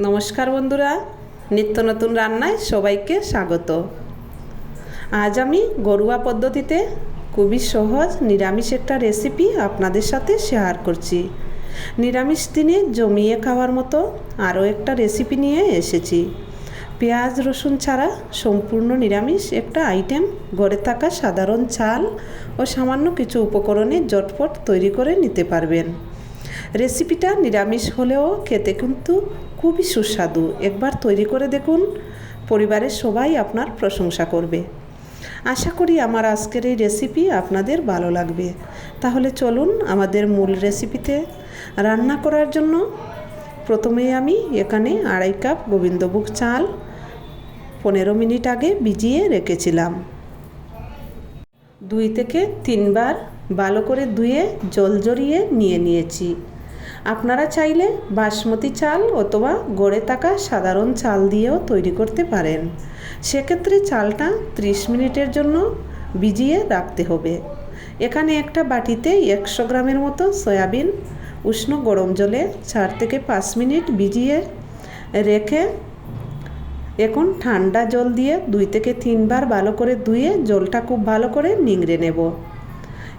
নমস্কার বন্ধুরা, নিত্য নতুন রান্নায় সবাইকে স্বাগত। আজ আমি ঘরোয়া পদ্ধতিতে খুবই সহজ নিরামিষ একটা রেসিপি আপনাদের সাথে শেয়ার করছি। নিরামিষ দিনে জমিয়ে খাওয়ার মতো আরও একটা রেসিপি নিয়ে এসেছি। পেঁয়াজ, রসুন ছাড়া সম্পূর্ণ নিরামিষ একটা আইটেম গড়ে থাকা সাধারণ চাল ও সামান্য কিছু উপকরণে জটপট তৈরি করে নিতে পারবেন। রেসিপিটা নিরামিষ হলেও খেতে কিন্তু খুবই সুস্বাদু। একবার তৈরি করে দেখুন। পরিবারের সবাই আপনার প্রশংসা করবে। আশা করি আমার আজকের এই রেসিপি আপনাদের ভালো লাগবে। তাহলে চলুন আমাদের মূল রেসিপিতে রান্না করার জন্য প্রথমেই আমি এখানে আড়াই কাপ গোবিন্দভোগ চাল পনেরো মিনিট আগে ভিজিয়ে রেখেছিলাম। দুই থেকে তিনবার ভালো করে ধুয়ে জল জড়িয়ে নিয়ে নিয়েছি। আপনারা চাইলে বাসমতি চাল অথবা গড়ে থাকা সাধারণ চাল দিয়েও তৈরি করতে পারেন। সেক্ষেত্রে চালটা 30 মিনিটের জন্য ভিজিয়ে রাখতে হবে। এখানে একটা বাটিতে একশো গ্রামের মতো সয়াবিন উষ্ণ গরম জলে চার থেকে পাঁচ মিনিট ভিজিয়ে রেখে এখন ঠান্ডা জল দিয়ে দুই থেকে তিনবার ভালো করে ধুয়ে জলটা খুব ভালো করে নিংড়ে নেব।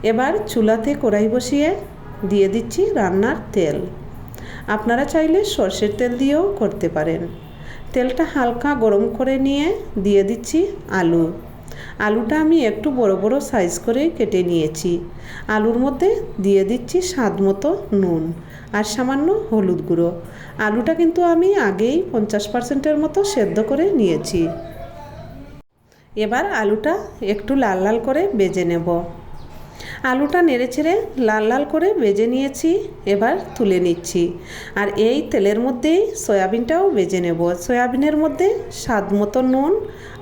এবার চুলাতে কড়াই বসিয়ে দিয়ে দিচ্ছি রান্নার তেল। আপনারা চাইলে সর্ষের তেল দিয়েও করতে পারেন। তেলটা হালকা গরম করে নিয়ে দিয়ে দিচ্ছি আলু। আলুটা আমি একটু বড় বড় সাইজ করে কেটে নিয়েছি। আলুর মধ্যে দিয়ে দিচ্ছি স্বাদ মতো নুন আর সামান্য হলুদ গুঁড়ো। আলুটা কিন্তু আমি আগেই পঞ্চাশ পার্সেন্টের মতো সেদ্ধ করে নিয়েছি। এবার আলুটা একটু লাল লাল করে বেজে নেব। আলুটা নেড়ে ছেড়ে লাল লাল করে বেজে নিয়েছি, এবার তুলে নিচ্ছি। আর এই তেলের মধ্যেই সয়াবিনটাও বেজে নেব। সয়াবিনের মধ্যে স্বাদ মতো নুন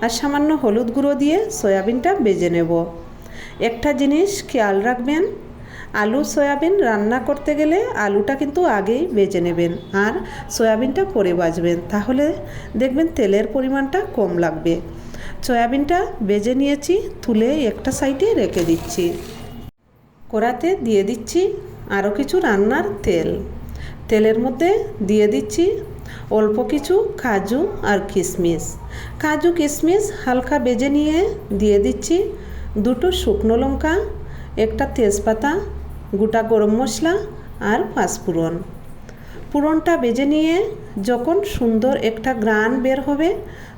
আর সামান্য হলুদ গুঁড়ো দিয়ে সয়াবিনটা বেজে নেব। একটা জিনিস খেয়াল রাখবেন, আলু সয়াবিন রান্না করতে গেলে আলুটা কিন্তু আগেই বেজে নেবেন আর সয়াবিনটা পরে বাজবেন তাহলে দেখবেন তেলের পরিমাণটা কম লাগবে। সয়াবিনটা বেজে নিয়েছি, তুলে একটা সাইডে রেখে দিচ্ছি। কড়াতে দিয়ে দিচ্ছি আরও কিছু রান্নার তেল। তেলের মধ্যে দিয়ে দিচ্ছি অল্প কিছু কাজু আর কিশমিশ কাজু কিশমিশ হালকা বেজে নিয়ে দিয়ে দিচ্ছি দুটো শুকনো লঙ্কা, একটা তেজপাতা, গোটা গরম মশলা আর পাঁচফোড়ন পুরনটা বেজে নিয়ে যখন সুন্দর একটা গ্রান বের হবে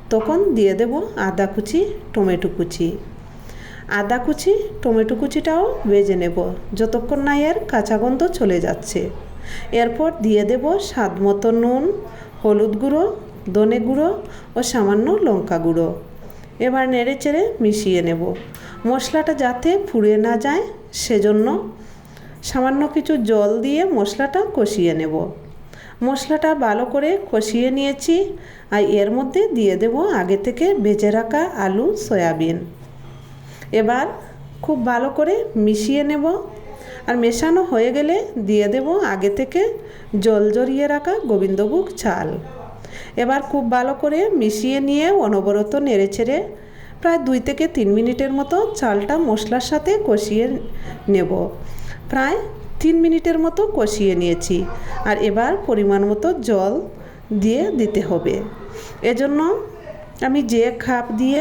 তখন দিয়ে দেব আদা কুচি, টমেটো কুচি। আদা কুচি, টমেটো কুচিটাও ভেজে নেব। যতক্ষণ না এর কাঁচা গন্ধ চলে যাচ্ছে। এরপর দিয়ে দেব স্বাদ মতো নুন, হলুদ গুঁড়ো, ধনে গুঁড়ো ও সামান্য লঙ্কা গুঁড়ো। এবার নেড়ে চেড়ে মিশিয়ে নেব। মশলাটা যাতে ফুড়ে না যায়, সেজন্য সামান্য কিছু জল দিয়ে মশলাটা কষিয়ে নেব। মশলাটা ভালো করে কষিয়ে নিয়েছি আর এর মধ্যে দিয়ে দেব আগে থেকে ভেজে রাখা আলু, সয়াবিন। এবার খুব ভালো করে মিশিয়ে নেব। আর মেশানো হয়ে গেলে দিয়ে দেব আগে থেকে জল জড়িয়ে রাখা গোবিন্দভোগ চাল। এবার খুব ভালো করে মিশিয়ে নিয়ে অনবরত নেড়ে ছেড়ে প্রায় দুই থেকে তিন মিনিটের মতো চালটা মশলার সাথে কষিয়ে নেব। প্রায় তিন মিনিটের মতো কষিয়ে নিয়েছি। আর এবার পরিমাণ মতো জল দিয়ে দিতে হবে। এজন্য আমি যে খাপ দিয়ে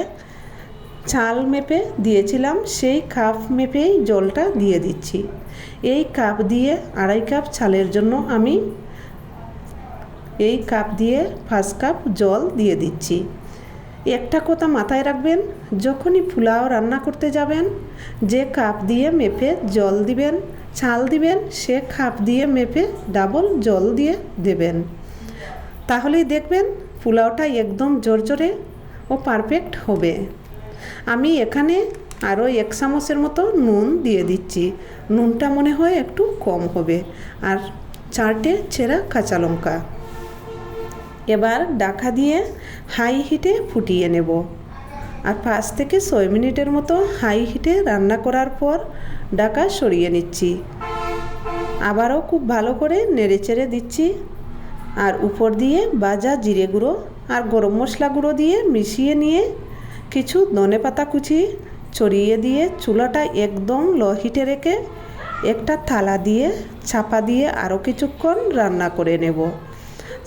চাল মেপে দিয়েছিলাম, সেই কাপ মেপেই জলটা দিয়ে দিচ্ছি। এই কাপ দিয়ে আড়াই কাপ চালের জন্য আমি এই কাপ দিয়ে ফার্স্ট কাপ জল দিয়ে দিচ্ছি। একটা কথা মাথায় রাখবেন, যখনই পোলাও রান্না করতে যাবেন, যে কাপ দিয়ে মেপে জল দিবেন চাল দিবেন, সে কাপ দিয়ে মেপে ডাবল জল দিয়ে দেবেন। তাহলেই দেখবেন পোলাওটা একদম জোর জোরে ও পারফেক্ট হবে। আমি এখানে আরও এক চামচের মতো নুন দিয়ে দিচ্ছি। নুনটা মনে হয় একটু কম হবে। আর চারটে ছেঁড়া কাঁচা লঙ্কা। এবার ডাকা দিয়ে হাই হিটে ফুটিয়ে নেব। আর পাঁচ থেকে ছয় মিনিটের মতো হাই হিটে রান্না করার পর ডাকা সরিয়ে নিচ্ছি। আবারও খুব ভালো করে নেড়ে চেড়ে দিচ্ছি। আর উপর দিয়ে বাজা জিরে গুঁড়ো আর গরম মশলা গুঁড়ো দিয়ে মিশিয়ে নিয়ে কিছু ধনে পাতা কুচি ছড়িয়ে দিয়ে চুলাটা একদম লো হিটে রেখে একটা থালা দিয়ে ছাপা দিয়ে আরও কিছুক্ষণ রান্না করে নেব।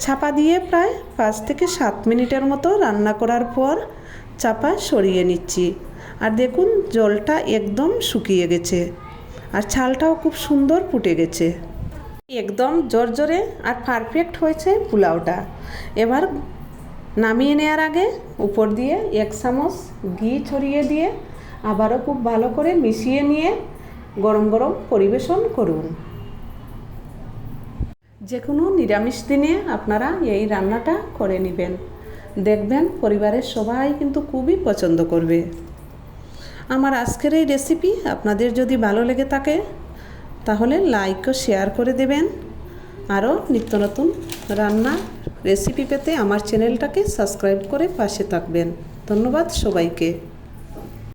ছাপা দিয়ে প্রায় পাঁচ থেকে সাত মিনিটের মতো রান্না করার পর চাপা সরিয়ে নিচ্ছি। আর দেখুন, জলটা একদম শুকিয়ে গেছে আর ছালটাও খুব সুন্দর ফুটে গেছে। একদম জোর জোরে আর পারফেক্ট হয়েছে পোলাওটা। এবার নামিয়ে নেওয়ার আগে উপর দিয়ে এক চামচ ঘি ছড়িয়ে দিয়ে আবারও খুব ভালো করে মিশিয়ে নিয়ে গরম গরম পরিবেশন করুন। যে কোনো নিরামিষ দিনে আপনারা এই রান্নাটা করে নেবেন। দেখবেন পরিবারের সবাই কিন্তু খুবই পছন্দ করবে। আমার আজকের এই রেসিপি আপনাদের যদি ভালো লেগে থাকে, তাহলে লাইক ও শেয়ার করে দেবেন। আরও নিত্য নতুন রান্না রেসিপি পেতে আমার চ্যানেলটাকে সাবস্ক্রাইব করে পাশে থাকবেন। ধন্যবাদ সবাইকে।